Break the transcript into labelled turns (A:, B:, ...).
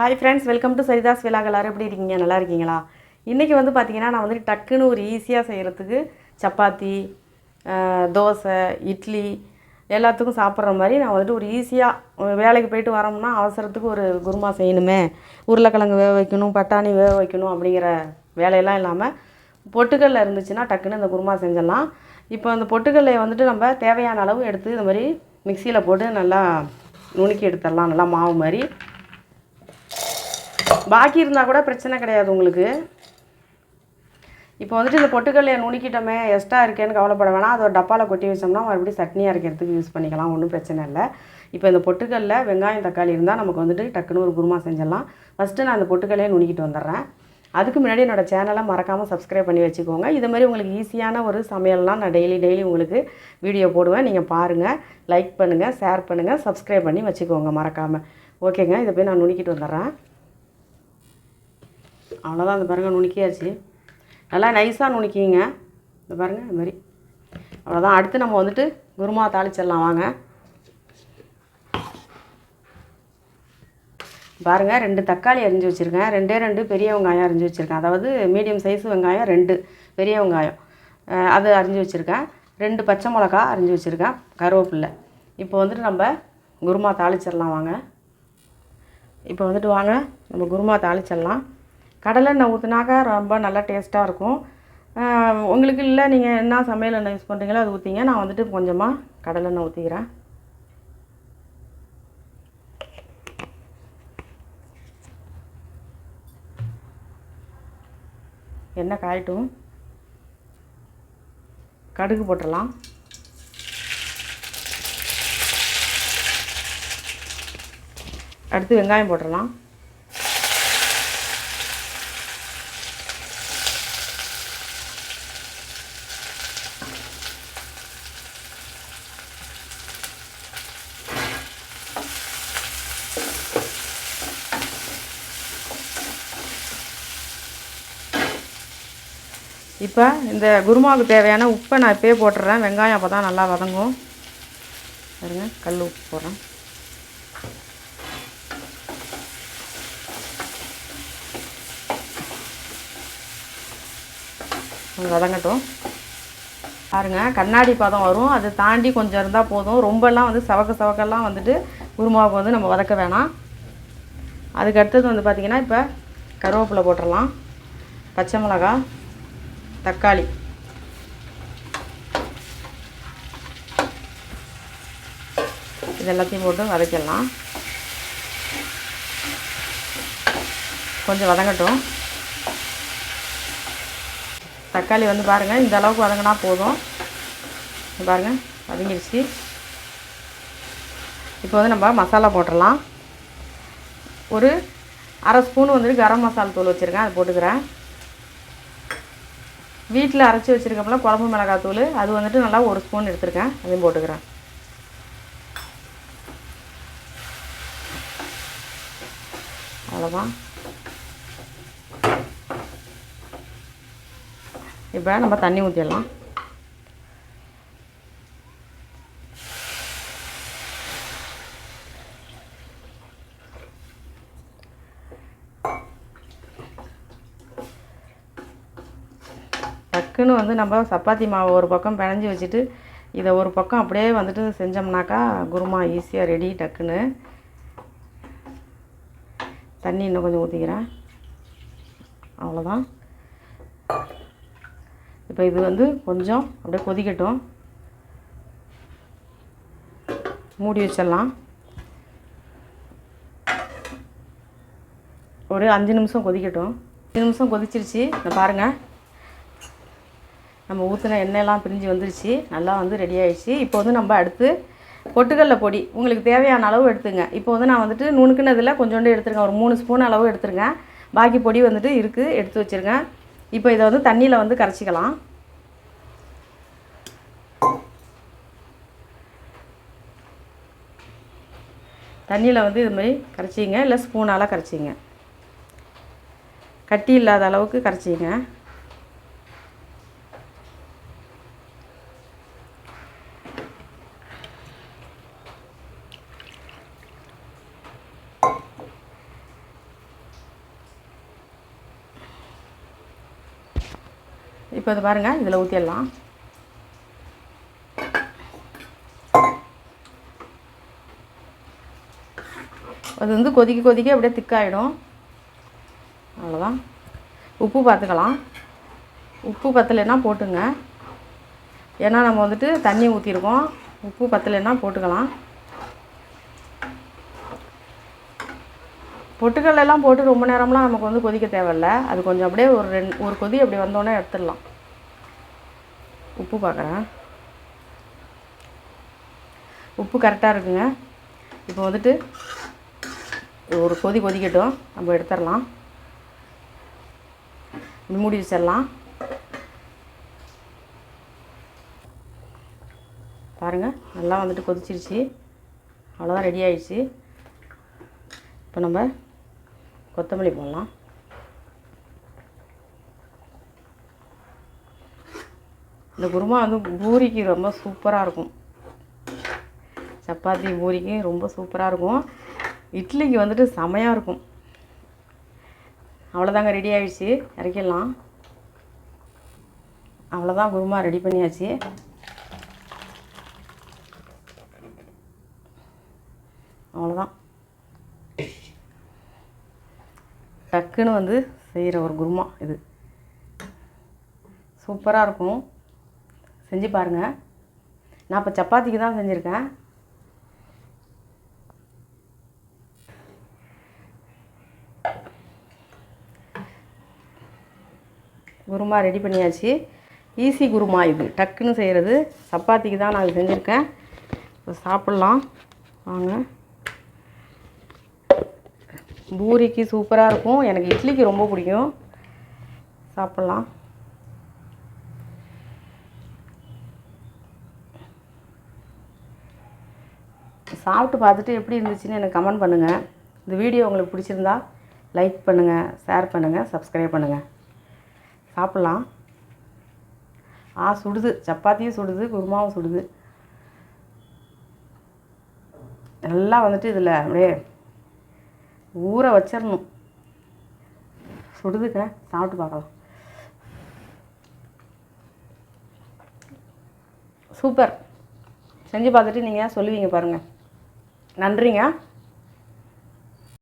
A: hi friends welcome to சரிதாஸ் விழாக்கள் எல்லாரும் எப்படி இருக்கீங்க நல்லா இருக்கீங்களா இன்றைக்கி வந்து பார்த்திங்கன்னா நான் வந்து டக்குன்னு ஒரு ஈஸியாக செய்கிறதுக்கு சப்பாத்தி தோசை இட்லி எல்லாத்துக்கும் சாப்பிட்ற மாதிரி நான் வந்துட்டு ஒரு ஈஸியாக வேலைக்கு போயிட்டு வரோம்னா அவசரத்துக்கு ஒரு குருமா செய்யணுமே உருளைக்கிழங்கு வேக வைக்கணும் பட்டாணி வேக வைக்கணும் அப்படிங்கிற வேலையெல்லாம் இல்லாமல் பொட்டுக்கல்ல இருந்துச்சுன்னா டக்குன்னு இந்த குருமா செஞ்சிடலாம் இப்போ அந்த பொட்டுக்கல்லையை வந்துட்டு நம்ம தேவையான அளவு எடுத்து இந்த மாதிரி மிக்சியில் போட்டு நல்லா நுணுக்கி எடுத்துடலாம் நல்லா மாவு மாதிரி பாக்கி இருந்தால் கூட பிரச்சனை கிடையாது உங்களுக்கு இப்போ வந்துட்டு இந்த பொட்டுக்கல்லையை நுணுக்கிட்டோமே எஸ்ட்டாக இருக்கேன்னு கவலைப்பட வேணாம் அதை ஒரு டப்பாவில் கொட்டி வச்சோம்னா மறுபடியும் சட்னியாக அரைக்கிறதுக்கு யூஸ் பண்ணிக்கலாம் ஒன்றும் பிரச்சனை இல்லை இப்போ இந்த பொட்டுக்கல்ல வெங்காயம் தக்காளி இருந்தால் நமக்கு வந்துட்டு டக்குன்னு ஒரு குருமா செஞ்சிடலாம் ஃபஸ்ட்டு நான் அந்த பொட்டுக்கல்லையை நுணுக்கிட்டு வந்துடுறேன் அதுக்கு முன்னாடி என்னோடய சேனலை மறக்காமல் சப்ஸ்கிரைப் பண்ணி வச்சுக்கோங்க இது மாதிரி உங்களுக்கு ஈஸியான ஒரு சமையல்லாம் நான் டெய்லி டெய்லி உங்களுக்கு வீடியோ போடுவேன் நீங்கள் பாருங்கள் லைக் பண்ணுங்கள் ஷேர் பண்ணுங்கள் சப்ஸ்கிரைப் பண்ணி வச்சுக்கோங்க மறக்காமல் ஓகேங்க இதை போய் நான் நுணுக்கிட்டு வந்துடுறேன் அவ்வளோதான் அந்த பாருங்கள் நுணுக்கியாச்சு நல்லா நைஸாக நுணுக்கிங்க இந்த பாருங்கள் இந்த மாதிரி அவ்வளோதான் அடுத்து நம்ம வந்துட்டு குருமா தாளிச்சிடலாம் வாங்க பாருங்கள் ரெண்டு தக்காளி அரிஞ்சு வச்சுருக்கேன் ரெண்டே ரெண்டு பெரிய வெங்காயம் அரிஞ்சு வச்சுருக்கேன் அதாவது மீடியம் சைஸ் வெங்காயம் ரெண்டு பெரிய வெங்காயம் அது அரிஞ்சு வச்சுருக்கேன் ரெண்டு பச்சை மிளகா அரிஞ்சு வச்சுருக்கேன் கருவேப்பில்லை இப்போ வந்துட்டு நம்ம குருமா தாளிச்சிடலாம் வாங்க இப்போ வந்துட்டு வாங்க நம்ம குருமா தாளிச்சிடலாம் கடலெண்ணெய் ஊற்றினாக்கா ரொம்ப நல்லா டேஸ்ட்டாக இருக்கும் உங்களுக்கு இல்லை நீங்கள் என்ன சமையல் எண்ணெய் யூஸ் பண்ணுறீங்களோ அது ஊற்றிங்க நான் வந்துட்டு கொஞ்சமாக கடலெண்ணெய் ஊற்றிக்கிறேன் எண்ணெய் காயட்டும் கடுகு போட்டுடலாம் அடுத்து வெங்காயம் போட்டுடலாம் இப்போ இந்த குருமாவுக்கு தேவையான உப்பை நான் இப்போயே போட்டுடுறேன் வெங்காயம் அப்போ தான் நல்லா வதங்கும் பாருங்க கல் உப்பு போடுறேன் வதங்கட்டும் பாருங்கள் கண்ணாடி பதம் வரும் அதை தாண்டி கொஞ்சம் இருந்தால் போதும் ரொம்பலாம் வந்து சவக்க சவக்கெல்லாம் வந்துட்டு குருமாவுக்கு வந்து நம்ம வதக்க வேணாம் அதுக்கு அடுத்தது வந்து பார்த்திங்கன்னா இப்போ கருவேப்பிலை போட்டுடலாம் பச்சை மிளகாய் தக்காளி இது எல்லாத்தையும் போட்டு வதக்கிடலாம் கொஞ்சம் வதங்கட்டும் தக்காளி வந்து பாருங்கள் இந்த அளவுக்கு வதங்கினா போதும் பாருங்கள் வதங்கிடுச்சு இப்போ வந்து நம்ம மசாலா போட்டுடலாம் ஒரு அரை ஸ்பூன் வந்துட்டு கரம் மசாலா தூள் வச்சுருக்கேன் அது போட்டுக்கிறேன் வீட்டில் அரைச்சி வச்சுருக்கப்பல குழம்பு மிளகாத்தூள் அது வந்துட்டு நல்லா ஒரு ஸ்பூன் எடுத்துருக்கேன் அதையும் போட்டுக்கிறேன் அவ்வளோதான் இப்போ நம்ம தண்ணி ஊற்றிடலாம் டக்குன்னு வந்து நம்ம சப்பாத்தி மாவை ஒரு பக்கம் பிணைஞ்சி வச்சுட்டு இதை ஒரு பக்கம் அப்படியே வந்துட்டு செஞ்சோம்னாக்கா குருமா ஈஸியாக ரெடி டக்குன்னு தண்ணி இன்னும் கொஞ்சம் ஊற்றிக்கிறேன் அவ்வளோதான் இப்போ இது வந்து கொஞ்சம் அப்படியே கொதிக்கட்டும் மூடி வச்சிடலாம் ஒரு அஞ்சு நிமிஷம் கொதிக்கட்டும் அஞ்சு நிமிஷம் கொதிச்சிருச்சு இந்த பாருங்கள் நம்ம ஊற்றின எண்ணெயெல்லாம் பிரிஞ்சு வந்துருச்சு நல்லா வந்து ரெடி ஆகிடுச்சு இப்போ வந்து நம்ம அடுத்து பொட்டுக்கல்ல பொடி உங்களுக்கு தேவையான அளவு எடுத்துங்க இப்போ வந்து நான் வந்துட்டு நுணுக்குனதில் கொஞ்சோண்டு எடுத்துருக்கேன் ஒரு மூணு ஸ்பூன் அளவு எடுத்துருங்க பாக்கி பொடி வந்துட்டு இருக்குது எடுத்து வச்சுருக்கேன் இப்போ இதை வந்து தண்ணியில் வந்து கரைச்சிக்கலாம் தண்ணியில் வந்து இது மாதிரி கரைச்சிங்க இல்லை ஸ்பூனால் கரைச்சிங்க கட்டி இல்லாத அளவுக்கு கரைச்சிங்க இப்போ இது பாருங்கள் இதில் ஊற்றிடலாம் அது வந்து கொதிக்க கொதிக்க அப்படியே திக்காயிடும் அவ்வளோதான் உப்பு பார்த்துக்கலாம் உப்பு பத்தலைன்னா போட்டுங்க ஏன்னா நம்ம வந்துட்டு தண்ணி ஊற்றிருக்கோம் உப்பு பத்தலைன்னா போட்டுக்கலாம் பொட்டுக்கல் எல்லாம் போட்டு ரொம்ப நேரம்லாம் நமக்கு வந்து கொதிக்க தேவையில்ல அது கொஞ்சம் அப்படியே ஒரு ரெண்டு ஒரு கொதி அப்படி வந்தோடனே எடுத்துடலாம் உப்பு பார்க்குறேன் உப்பு கரெக்டாக இருக்குங்க இப்போ வந்துட்டு ஒரு கொதி கொதிக்கட்டும் நம்ம எடுத்துடலாம் மூடி வச்சிடலாம் பாருங்கள் நல்லா வந்துட்டு கொதிச்சிருச்சு அவ்வளோதான் ரெடி ஆயிடுச்சு இப்போ நம்ம கொத்தமல்லி போடலாம் இந்த குருமா வந்து பூரிக்கு ரொம்ப சூப்பராக இருக்கும் சப்பாத்தி பூரிக்கு ரொம்ப சூப்பராக இருக்கும் இட்லிக்கு வந்துட்டு செமையாக இருக்கும் அவ்வளோதாங்க ரெடி ஆகிடுச்சு இறக்கிடலாம் அவ்வளோதான் குருமா ரெடி பண்ணியாச்சு அவ்வளோதான் டக்குன்னு வந்து செய்கிற ஒரு குருமா இது சூப்பராக இருக்கும் செஞ்சு பாருங்கள் நான் இப்போ சப்பாத்திக்கு தான் செஞ்சுருக்கேன் குருமா ரெடி பண்ணியாச்சு ஈஸி குருமா இது டக்குன்னு செய்கிறது சப்பாத்திக்கு தான் நான் செஞ்சுருக்கேன் இப்போ சாப்பிட்லாம் வாங்க பூரிக்கு சூப்பராக இருக்கும் எனக்கு இட்லிக்கு ரொம்ப பிடிக்கும் சாப்பிட்லாம் சாப்பிட்டு பார்த்துட்டு எப்படி இருந்துச்சுன்னு எனக்கு கமெண்ட் பண்ணுங்கள் இந்த வீடியோ உங்களுக்கு பிடிச்சிருந்தா லைக் பண்ணுங்கள் ஷேர் பண்ணுங்கள் சப்ஸ்கிரைப் பண்ணுங்கள் சாப்பிட்லாம் ஆ சுடுது சப்பாத்தியும் சுடுது குருமாவும் சுடுது நல்லா வந்துட்டு இதில் அப்படியே ஊற வச்சிடணும் சுடுதுக்க சாப்பிட்டு பார்க்கலாம் சூப்பர் செஞ்சு பார்த்துட்டு நீங்கள் சொல்லுவீங்க பாருங்கள் நன்றிங்க